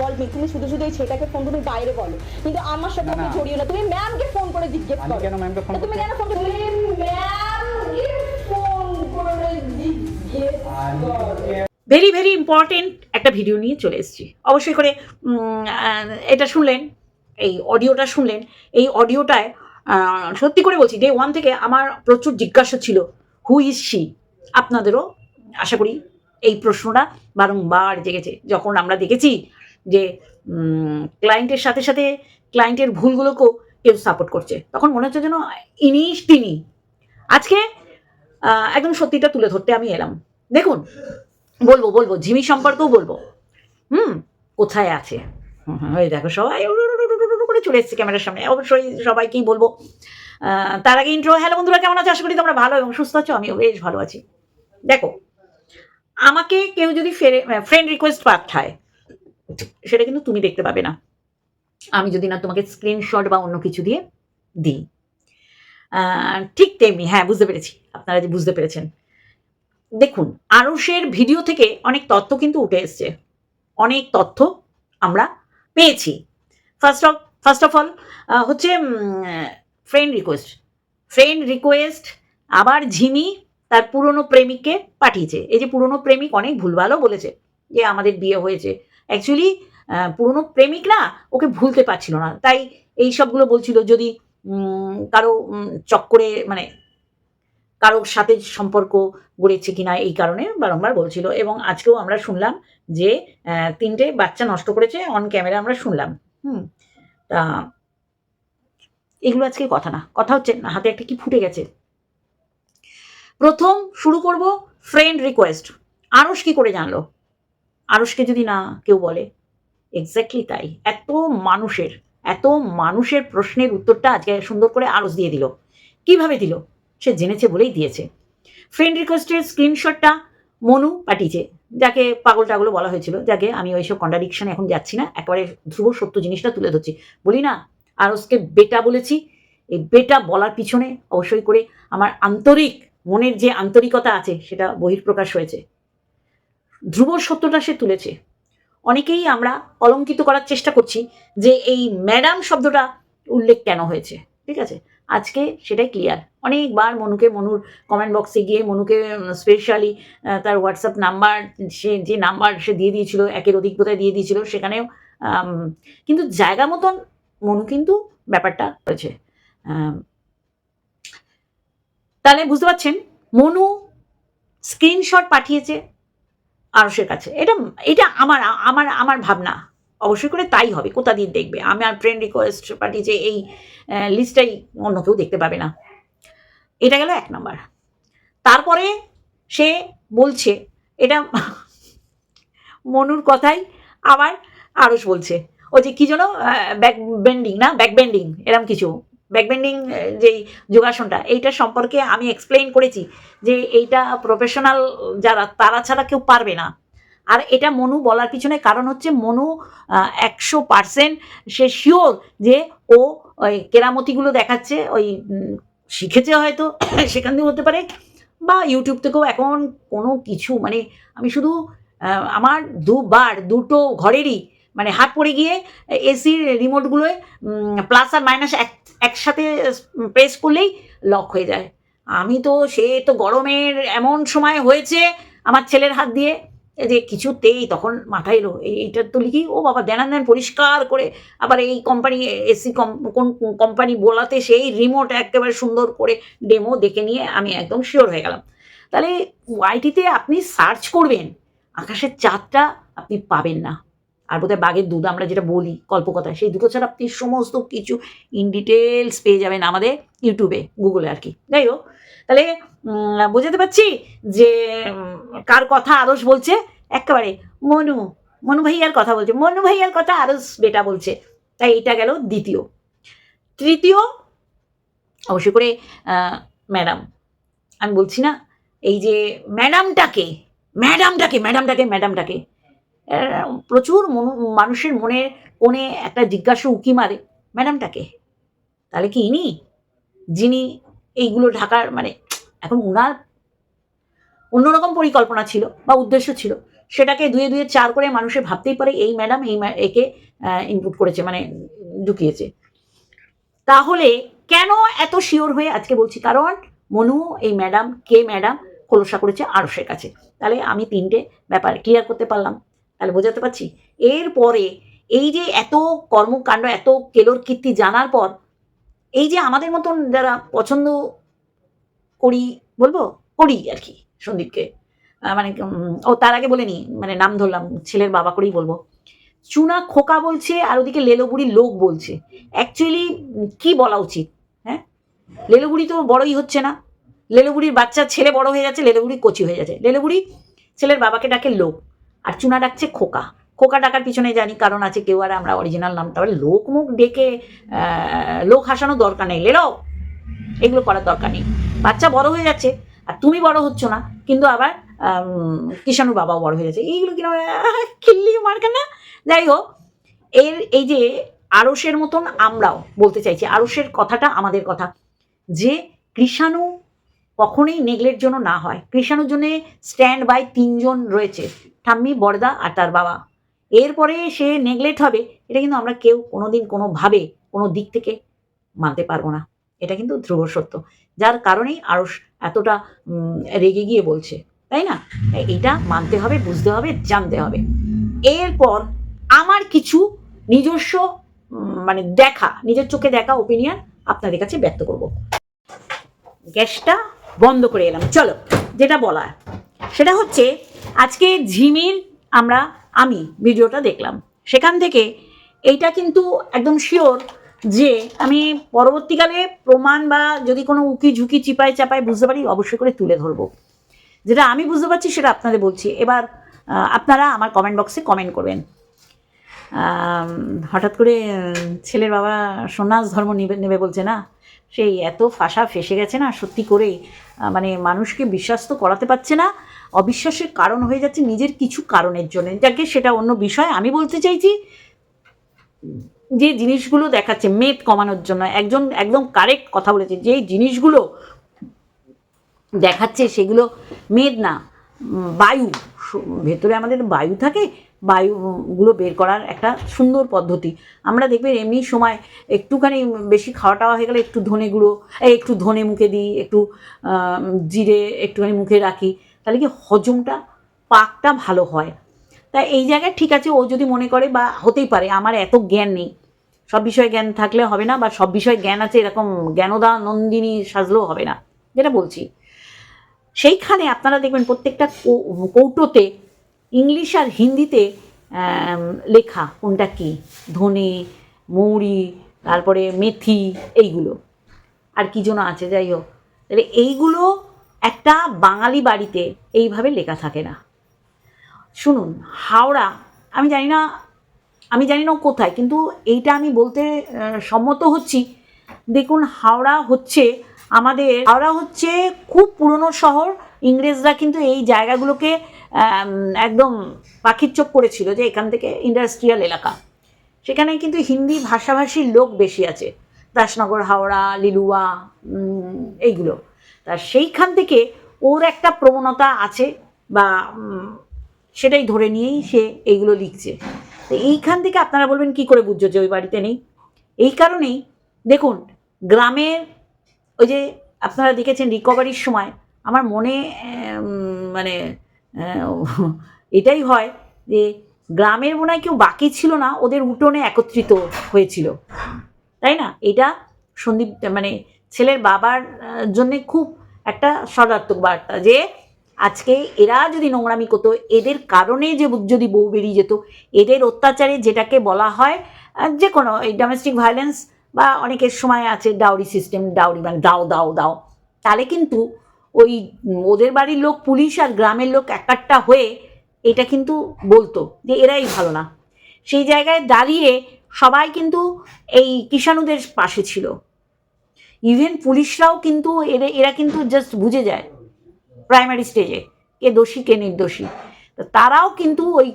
Involve নেই তুমি শুধু শুধু এই ছেলেটাকে ফোন তুমি বাইরে বলো। কিন্তু আমার সাথে না, ওকে না। তুমি ম্যামকে ফোন করে জিজ্ঞেস আমি করো। কেন ম্যামকে ফোন তুমি কেন ফোন তুমি ম্যামকে ফোন করে জিজ্ঞেস করো। ভেরি ভেরি ইম্পর্টেন্ট একটা ভিডিও নিয়ে চলে এসেছি। অবশ্যই করে উম, আহ, এটা শুনলেন এই অডিওটা শুনলেন। এই অডিওটায় আহ, সত্যি করে বলছি ডে ওয়ান থেকে আমার প্রচুর জিজ্ঞাসা ছিল হু ইজ শি আপনাদেরও আশা করি এই প্রশ্নটা বারংবার জেগেছে। যখন আমরা দেখেছি যে ক্লায়েন্টের সাথে সাথে ক্লায়েন্টের ভুলগুলোকেও কেউ সাপোর্ট করছে। তখন মনে হচ্ছে যেন ইনিস তিনি। আজকে একদম সত্যিটা তুলে ধরতে আমি এলাম। দেখুন, বলব বলব, ঝিমি সম্পর্কেও বলব। হুম, কোথায় আছে? ওই দেখো সবাই করে চলে এসছে ক্যামেরার সামনে। অবশ্যই সবাইকেই বলব। তার আগে ইন্ট্রো হ্যালো বন্ধুরা, কেমন আছো? আশা করি তোমরা ভালো এবং সুস্থ আছো। আমিও বেশ ভালো আছি। দেখো, আমাকে কেউ যদি ফ্রেন্ড রিকোয়েস্ট পাঠায় সেটা কিন্তু তুমি দেখতে পাবে না। আমি যদি না তোমাকে স্ক্রিনশট বা অন্য কিছু দিয়ে দিই। ঠিক তেমনি হ্যাঁ বুঝতে পেরেছি। আপনারা যে বুঝতে পেরেছেন। দেখুন, আরুষের ভিডিও থেকে অনেক তথ্য কিন্তু উঠে এসছে। অনেক তথ্য আমরা পেয়েছি। First of first of all হচ্ছে ফ্রেন্ড রিকোয়েস্ট ফ্রেন্ড রিকোয়েস্ট আবার ঝিমি তার পুরনো প্রেমিককে পাঠিয়েছে। এই যে পুরনো প্রেমিক অনেক ভুলভালও বলেছে যে আমাদের বিয়ে হয়েছে। অ্যাকচুয়ালি পুরনো প্রেমিক না ওকে ভুলতে পারছিল না। তাই এই সবগুলো বলছিল যদি কারও চক্করে মানে কারোর সাথে সম্পর্ক গড়েছে কিনা এই কারণে বারংবার বলছিল। এবং আজকেও আমরা শুনলাম যে তিনটে বাচ্চা নষ্ট করেছে অন ক্যামেরা আমরা শুনলাম। হুম তা এগুলো আজকে কথা না। কথা হচ্ছে না, হাতে একটা কি ফুটে গেছে? প্রথম শুরু করব ফ্রেন্ড রিকোয়েস্ট আরস কি করে জানলো? আরসকে যদি না কেউ বলে। এক্স্যাক্টলি তাই। এত মানুষের এত মানুষের প্রশ্নের উত্তরটা আজকে সুন্দর করে আরস দিয়ে দিল। কীভাবে দিল? সে জেনেছে বলেই দিয়েছে। ফ্রেন্ড রিকোয়েস্টের স্ক্রিনশটটা মনু পাঠিয়েছে, যাকে পাগল টাগলও বলা হয়েছিল, যাকে আমি ওইসব কন্ট্রাডিকশন এখন যাচ্ছি না, একেবারে ধ্রুব সত্য জিনিসটা তুলে ধরছি। বলি না আরসকে বেটা বলেছি। এই বেটা বলার পিছনে অবশ্যই করে আমার আন্তরিক, মনের যে আন্তরিকতা আছে, সেটা বহির্প্রকাশ হয়েছে। ধ্রুব সত্যটা সে তুলেছে। অনেকেই আমরা অলঙ্কিত করার চেষ্টা করছি যে এই ম্যাডাম শব্দটা উল্লেখ কেন হয়েছে, ঠিক আছে? আজকে সেটাই ক্লিয়ার অনেকবার মনুকে মনুর কমেন্ট বক্সে গিয়ে মনুকে স্পেশালি তার হোয়াটসঅ্যাপ নাম্বার সে যে নাম্বার সে দিয়ে দিয়েছিল, একের অধিক বোধহয় দিয়ে দিয়েছিল, সেখানেও কিন্তু জায়গা মতন মনু কিন্তু ব্যাপারটা হয়েছে। তাহলে বুঝতে পারছেন, মনু স্ক্রিনশট পাঠিয়েছে আরসের কাছে। এটা এটা আমার আমার আমার ভাবনা। অবশ্যই করে তাই হবে, কোথা দিয়ে দেখবে? আমার ফ্রেন্ড রিকোয়েস্ট পাঠিয়েছে এই লিস্টটাই অন্য কেউ দেখতে পাবে না। এটা গেল এক নাম্বার। তারপরে সে বলছে, এটা মনুর কথাই আবার আরস বলছে। ও যে কী যেন ব্যাক বেন্ডিং না? ব্যাক বেন্ডিং এরম কিছু। ব্যাক বেন্ডিং যেই যোগাসনটা এইটা সম্পর্কে আমি এক্সপ্লেইন করেছি যে এইটা প্রফেশনাল যারা, তারা ছাড়া কেউ পারবে না। আর এটা মনু বলার পিছনে কারণ হচ্ছে মনু একশো পার্সেন্ট সে শিওর যে ও ওই কেরামতিগুলো দেখাচ্ছে, ওই শিখেছে হয়তো, সেখান থেকে হতে পারে, বা ইউটিউব থেকেও এখন কোনো কিছু মানে আমি শুধু আমার দুবার, দুটো ঘরেরই মানে হাত পড়ে গিয়ে এসির রিমোটগুলোয় প্লাস আর মাইনাস এক, একসাথে প্রেস করলেই লক হয়ে যায়। আমি তো, সে তো গরমের এমন সময় হয়েছে আমার ছেলের হাত দিয়ে যে কিছুতেই তখন মাথায় এলো। এই, এইটা তো লিখি, ও বাবা, দেন দেন পরিষ্কার করে আবার এই কোম্পানি এসি কোন কোম্পানি বলাতে সেই রিমোট একেবারে সুন্দর করে ডেমো দেখে নিয়ে আমি একদম শিওর হয়ে গেলাম। তাহলে ওয়াইটিতে আপনি সার্চ করবেন, আকাশের চাঁদটা আপনি পাবেন না। আর বোধহয় বাঘের দুধ আমরা যেটা বলি কল্পকথা সেই দুটো ছাড়া আপনি সমস্ত কিছু ইন ডিটেলস পেয়ে যাবেন আমাদের ইউটিউবে গুগলে আর কি। যাই হোক, তাহলে বোঝাতে পারছি যে কার কথা আরস বলছে? একেবারে মনু মনু ভাইয়ার কথা বলছে। মনু ভাইয়ার কথা আরস বেটা বলছে। তাই এটা গেল দ্বিতীয়। তৃতীয়, অবশ্যই করে ম্যাডাম, আমি বলছি না, এই যে ম্যাডামটাকে ম্যাডামটাকে ম্যাডামটাকে ম্যাডামটাকে প্রচুর মনু- মানুষের মনে কোণে একটা জিজ্ঞাসা উকি মারে, ম্যাডামটাকে? তাহলে কি ইনি? যিনি এইগুলো ঢাকার মানে এখন উনার অন্যরকম পরিকল্পনা ছিল বা উদ্দেশ্য ছিল, সেটাকে দুয়ে দুয়ে চার করে মানুষে ভাবতেই পারে এই ম্যাডাম এই একে ইনপুট করেছে মানে ঢুকিয়েছে। তাহলে কেন এত শিওর হয়ে আজকে বলছি? কারণ মনু, এই ম্যাডাম, কে ম্যাডাম, খোলসা করেছে আরসের কাছে। তাহলে আমি তিনটে ব্যাপার ক্লিয়ার করতে পারলাম। তাহলে বোঝাতে পারছি? এরপরে এই যে এত কর্মকাণ্ড, এত কেলোর কীর্তি জানার পর, এই যে আমাদের মতন যারা পছন্দ করি, বলব? করি আর কি সন্দীপকে। মানে ও তার আগে বলে নি মানে নাম ধরলাম, ছেলের বাবা করেই বলব। চুনা খোকা বলছে আর ওদিকে লেলোবুড়ির লোক বলছে। অ্যাকচুয়ালি কি বলা উচিত হ্যাঁ? লেলোবুড়ি তো বড়ই হচ্ছে না। লেলোবুড়ির বাচ্চা ছেলে বড় হয়ে যাচ্ছে, লেলোবুড়ি কচি হয়ে যাচ্ছে। লেলোবুড়ি ছেলের বাবাকে ডাকে লোক। আর চুনা ডাকছে খোকা। খোকা ডাকার পিছনে জানি কারণ আছে কেউ আর আমরা অরিজিনাল নাম তাহলে লোক মুখ ডেকে লোক হাসানোর দরকার নেই। লেলো এগুলো করার দরকার নেই। বাচ্চা বড় হয়ে যাচ্ছে আর তুমি বড় হচ্ছ না কিন্তু আবার আম, কিষাণুর বাবাও বড় হয়ে যাচ্ছে। এইগুলো কিনা খিল্লি মার্কা না যাই হোক এর এই যে আরসের মতন আমরাও বলতে চাইছি আরসের কথাটা আমাদের কথা। যে কৃষাণু কখনোই নেগলের জন্য না হয়। কৃষাণুর জন্য স্ট্যান্ড বাই তিনজন রয়েছে, ঠাম্মি, বড়দা আর তার বাবা। এরপরে সে নেগলেট হবে, এটা কিন্তু আমরা কেউ কোনোদিন কোনোভাবে কোনো দিক থেকে মানতে পারব না। এটা কিন্তু ধ্রুব সত্য, যার কারণেই আরস এতটা রেগে গিয়ে বলছে, তাই না? এটা মানতে হবে, বুঝতে হবে, জানতে হবে। এরপর আমার কিছু নিজস্ব মানে দেখা, নিজের চোখে দেখা ওপিনিয়ন আপনাদের কাছে ব্যক্ত করব। গ্যাসটা বন্ধ করে এলাম। চলো, যেটা বলা সেটা হচ্ছে, আজকে ঝিমির আমরা, আমি ভিডিওটা দেখলাম। সেখান থেকে এইটা কিন্তু একদম শিওর যে আমি পরবর্তীকালে প্রমাণ বা যদি কোনো উকি ঝুঁকি চিপায় চাপায় বুঝতে পারি, অবশ্যই করে তুলে ধরবো। যেটা আমি বুঝতে পারছি, সেটা আপনাদের বলছি। এবার আপনারা আমার কমেন্ট বক্সে কমেন্ট করবেন। হঠাৎ করে ছেলের বাবা সন্ন্যাস ধর্ম নেবে নেবে বলছে না? সেই এত ফাঁসা ফেসে গেছে না, সত্যি করে মানে মানুষকে বিশ্বাস তো করাতে পারছে না। অবিশ্বাসের কারণ হয়ে যাচ্ছে নিজের কিছু কারণের জন্য। যাকে সেটা অন্য বিষয়। আমি বলতে চাইছি যে জিনিসগুলো দেখাচ্ছে, মেদ কমানোর জন্য। একজন একদম কারেক্ট কথা বলেছে, যে জিনিসগুলো দেখাচ্ছে সেগুলো মেদ না। বায়ু। ভেতরে আমাদের বায়ু থাকে বায়ুগুলো বের করার একটা সুন্দর পদ্ধতি। আমরা দেখবেন এমনি সময় একটুখানি বেশি খাওয়া টাওয়া হয়ে গেলে একটু ধনে গুঁড়ো একটু ধনে মুখে দিই, একটু জিরে একটুখানি মুখে রাখি, তাহলে কি হজমটা, পাকটা ভালো হয়। তা এই জায়গায় ঠিক আছে, ও যদি মনে করে বা হতেই পারে, আমার এত জ্ঞান নেই। সব বিষয়ে জ্ঞান থাকলে হবে না বা সব বিষয়ে জ্ঞান আছে, এরকম জ্ঞানদা নন্দিনী সাজলেও হবে না, যেটা বলছি। সেইখানে আপনারা দেখবেন প্রত্যেকটা কৌটোতে ইংলিশ আর হিন্দিতে লেখা কোনটা কি? ধনে, মৌরি, তারপরে মেথি, এইগুলো। আর কি যেন আছে, যাই হোক। তাহলে এইগুলো একটা বাঙালি বাড়িতে এইভাবে লেখা থাকে না। শুনুন, হাওড়া, আমি জানি না, আমি জানি না কোথায়, কিন্তু এইটা আমি বলতে সম্মত হচ্ছি। দেখুন, হাওড়া হচ্ছে আমাদের হাওড়া হচ্ছে খুব পুরনো শহর। ইংরেজরা কিন্তু এই জায়গাগুলোকে একদম পাখির চোখ করেছিল যে এখান থেকে ইন্ডাস্ট্রিয়াল এলাকা। সেখানে কিন্তু হিন্দি ভাষাভাষীর লোক বেশি আছে। দাসনগর, হাওড়া, লিলুয়া এইগুলো। তা সেইখান থেকে ওর একটা প্রবণতা আছে বা সেটাই ধরে নিয়েই সে এইগুলো লিখছে। তো এইখান থেকে আপনারা বলবেন কি করে বুঝছ যে ওই বাড়িতে নেই? এই কারণেই দেখুন, গ্রামের ওই যে আপনারা দেখেছেন রিকভারির সময়, আমার মনে মানে এটাই হয় যে গ্রামের মনে হয় কেউ বাকি ছিল না, ওদের উঠোনে একত্রিত হয়েছিল। তাই না? এটা সন্দীপ মানে ছেলের বাবার জন্যে খুব একটা সদার্থক বার্তা যে আজকে এরা যদি নোংরামি করতো, এদের কারণে যে যদি বউ বেরিয়ে যেত, এদের অত্যাচারে যেটাকে বলা হয় যে কোনো এই ডোমেস্টিক ভায়োলেন্স বা অনেকের সময় আছে ডাউরি সিস্টেম ডাউরি মানে দাও দাও দাও। তাহলে কিন্তু ওই ওদের বাড়ির লোক, পুলিশ আর গ্রামের লোক একাট্টা হয়ে এটা কিন্তু বলতো যে এরাই ভালো না। সেই জায়গায় দাঁড়িয়ে সবাই কিন্তু এই কিষাণুদের পাশে ছিল। ইভেন পুলিশরাও কিন্তু এরা এরা কিন্তু জাস্ট বুঝে যায় প্রাইমারি স্টেজে কে দোষী, কে নির্দোষী। তারাও কিন্তু ওই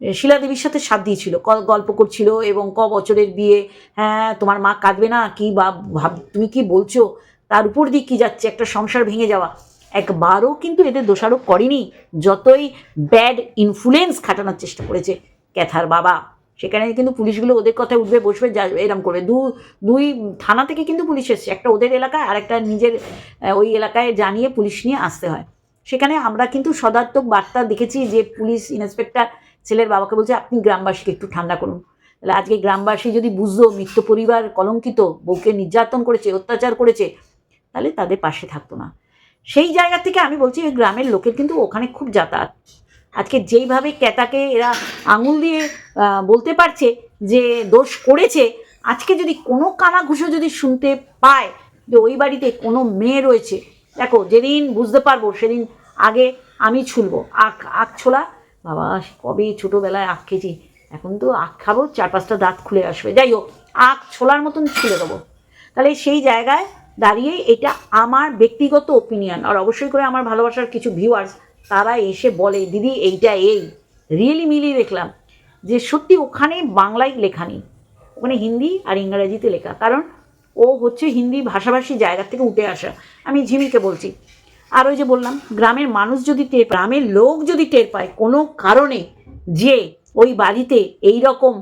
শিলাদেবীর সাথে সাথ দিয়েছিল গল্প করছিল এবং ক বছরের বিয়ে হ্যাঁ তোমার মা কাঁদবে না, কি বা, ভাব, তুমি কি বলছো? তার উপর দিয়ে কি যাচ্ছে? একটা সংসার ভেঙে যাওয়া। একবারও কিন্তু এদের দোষারোপ করেনি, যতই ব্যাড ইনফ্লুয়েন্স খাটানোর চেষ্টা করেছে ক্যাথার বাবা। সেখানে কিন্তু পুলিশগুলো ওদের কথায় উঠবে, বসবে, যা, এরম করবে। দু, দুই থানা থেকে কিন্তু পুলিশ এসছে, একটা ওদের এলাকায় আর একটা নিজের ওই এলাকায় জানিয়ে পুলিশ নিয়ে আসতে হয়। সেখানে আমরা কিন্তু সদার্থক বার্তা দেখেছি যে পুলিশ ইন্সপেক্টর ছেলের বাবাকে বলছে, আপনি গ্রামবাসীকে একটু ঠান্ডা করুন। তাহলে আজকে গ্রামবাসী যদি বুঝতো মৃত্যু পরিবার কলঙ্কিত, বউকে নির্যাতন করেছে, অত্যাচার করেছে, তাহলে তাদের পাশে থাকতো না। সেই জায়গা থেকে আমি বলছি, ওই গ্রামের লোকের কিন্তু ওখানে খুব যাতায়াত। আজকে যেইভাবে ক্যাতাকে এরা আঙুল দিয়ে বলতে পারছে যে দোষ করেছে, আজকে যদি কোনো কানাঘুষো যদি শুনতে পায় যে ওই বাড়িতে কোনো মেয়ে রয়েছে, দেখো যেদিন বুঝতে পারব, সেদিন আগে আমি ছুলবো। আখ আখ ছোলা বাবা কবে ছোটোবেলায় আখ খেয়েছি? এখন তো আখ খাব, চার পাঁচটা দাঁত খুলে আসবে। যাই হোক, আখ ছোলার মতন ছুলে দেবো। তাহলে সেই জায়গায় দাঁড়িয়ে এটা আমার ব্যক্তিগত ওপিনিয়ন আর অবশ্যই করে আমার ভালোবাসার কিছু ভিউয়ার্স তারা এসে বলে, দিদি, এইটা এই। রিয়েলি মিলি দেখলাম যে সত্যি ওখানে বাংলায় লেখা নেই। ওখানে হিন্দি আর ইংরাজিতে লেখা। কারণ ও হচ্ছে হিন্দি ভাষাভাষী জায়গা থেকে উঠে আসা। আমি ঝিমিকে বলছি আর ওই যে বললাম গ্রামের মানুষ যদি টের গ্রামের লোক যদি টের পায় কোনো কারণে যে ওই বাড়িতে এই রকম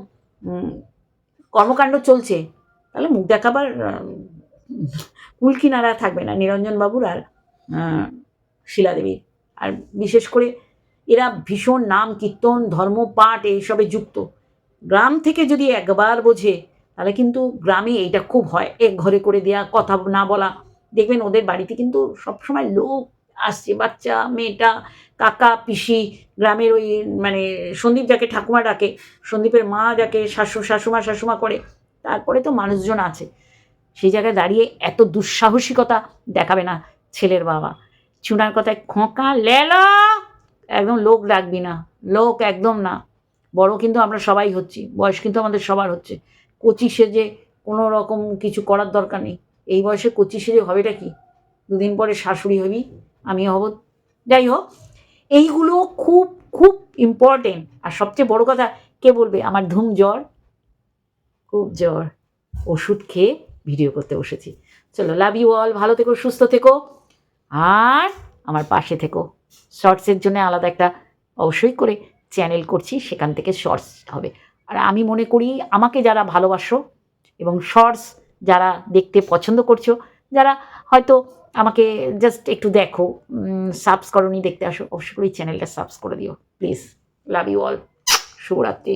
কর্মকাণ্ড চলছে তাহলে মুখ দেখাবার কুল কিনারা থাকবে না নিরঞ্জন বাবুর আর শিলাদেবীর আর বিশেষ করে এরা ভীষণ নাম কীর্তন ধর্মপাঠ এইসবে যুক্ত। গ্রাম থেকে যদি একবার বোঝে তাহলে কিন্তু গ্রামে এইটা খুব হয়। এক ঘরে করে দেয়া কথা না বলা দেখবেন ওদের বাড়িতে কিন্তু সবসময় লোক আসছে, বাচ্চা, মেয়েটা, কাকা, পিসি, গ্রামের ওই মানে সন্দীপ যাকে ঠাকুমা ডাকে, সন্দীপের মা যাকে, শাশু, শাশুমা শাশুমা করে, তারপরে তো মানুষজন আছে। সেই জায়গায় দাঁড়িয়ে এত দুঃসাহসিকতা দেখাবে না ছেলের বাবা। চুনার কথায় খোঁকা, লেলো! একদম লোক ডাকবি না, লোক একদম না। বড় কিন্তু আমরা সবাই হচ্ছি, বয়স কিন্তু আমাদের সবার হচ্ছে। কচি সেজে কোনো রকম কিছু করার দরকার নেই। এই বয়সে কচি সেজে হবেটা কি? দুদিন পরে শাশুড়ি হবি, আমি হব। যাই হোক, এইগুলো খুব খুব ইম্পর্টেন্ট আর সবচেয়ে বড় কথা, কে বলবে? আমার ধুম জ্বর। খুব জ্বর। ওষুধ খেয়ে ভিডিও করতে বসেছি। চলো লাভ ইউ অল ভালো থেকো, সুস্থ থেকো। আর আমার পাশে থেকো। শর্টসের জন্য আলাদা একটা, অবশ্যই করে চ্যানেল করছি, সেখান থেকে শর্টস হবে। আর আমি মনে করি, আমাকে যারা ভালোবাসো এবং শর্টস যারা দেখতে পছন্দ করছ, যারা হয়তো আমাকে জাস্ট একটু দেখো সাবস করনি দেখতে আসো, অবশ্যই চ্যানেলটা সাবস করে দিও প্লিজ লাভ ইউ অল শুভরাত্রি।